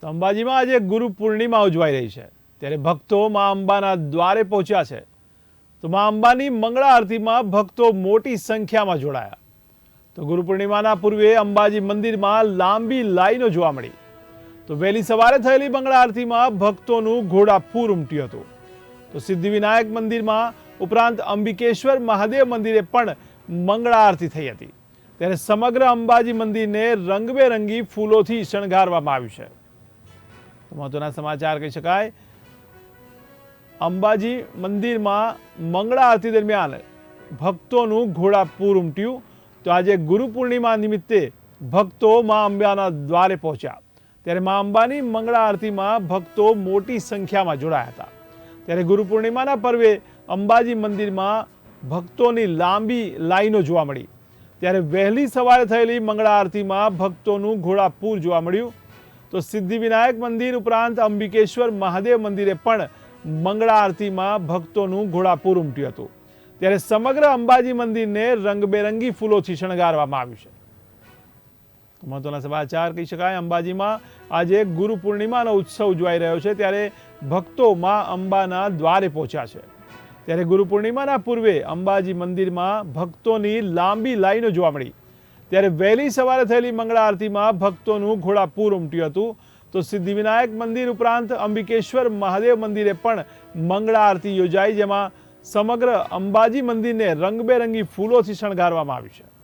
તો અંબાજીમાં આજે ગુરુ પૂર્ણિમા ઉજવાઈ રહી છે. ત્યારે ભક્તો મા અંબાના દ્વારે પહોંચ્યા છે. તો મા અંબાની મંગળા આરતીમાં ભક્તો મોટી સંખ્યામાં જોડાયા. તો ગુરુ પૂર્ણિમાના પૂર્વે અંબાજી મંદિરમાં લાંબી લાઈનો જોવા મળી. તો વહેલી સવારે થયેલી મંગળા આરતીમાં ભક્તોનું ઘોડાપૂર ઉમટ્યું હતું. તો સિદ્ધિવિનાયક મંદિરમાં ઉપરાંત અંબિકેશ્વર મહાદેવ મંદિરે પણ મંગળા આરતી થઈ હતી. ત્યારે સમગ્ર અંબાજી મંદિરને રંગબેરંગી ફૂલોથી શણગારવામાં આવ્યું છે. મહત્વના સમાચાર કહી શકાય. અંબાજી મંદિરમાં મંગળા આરતી દરમિયાન ભક્તોનું ઘોડાપૂર ઉમટ્યું. તો આજે ગુરુ પૂર્ણિમા નિમિત્તે ભક્તો મા અંબાના દ્વારે પહોંચ્યા. ત્યારે મા અંબાની મંગળા આરતીમાં ભક્તો મોટી સંખ્યામાં જોડાયા હતા. ત્યારે ગુરુ પૂર્ણિમાના પર્વે અંબાજી મંદિરમાં ભક્તોની લાંબી લાઈનો જોવા મળી. ત્યારે વહેલી સવારે થયેલી મંગળા આરતીમાં ભક્તોનું ઘોડાપૂર જોવા મળ્યું. તો સિદ્ધિવિનાયક મંદિર ઉપરાંત અંબિકેશ્વર મહાદેવ મંદિરે પણ મંગળા આરતીમાં ભક્તોનું ઘોડાપૂર ઉમટ્યું હતું. ત્યારે સમગ્ર અંબાજી મંદિરને રંગબેરંગી ફૂલોથી શણગારવામાં આવ્યું છે. મહત્વના સમાચાર કહી શકાય, અંબાજીમાં આજે ગુરુ પૂર્ણિમાનો ઉત્સવ ઉજવાઈ રહ્યો છે, ત્યારે ભક્તો માં અંબાના દ્વારે પહોંચ્યા છે. ત્યારે ગુરુ પૂર્ણિમાના પૂર્વે અંબાજી મંદિરમાં ભક્તોની લાંબી લાઈનો જોવા મળી. ત્યારે વહેલી સવારે થયેલી મંગળા આરતીમાં ભક્તોનું ઘોડાપૂર ઉમટ્યું હતું. તો સિદ્ધિવિનાયક મંદિર ઉપરાંત અંબિકેશ્વર મહાદેવ મંદિરે પણ મંગળા આરતી યોજાઈ, જેમાં સમગ્ર અંબાજી મંદિરને રંગબેરંગી ફૂલોથી શણગારવામાં આવ્યું છે.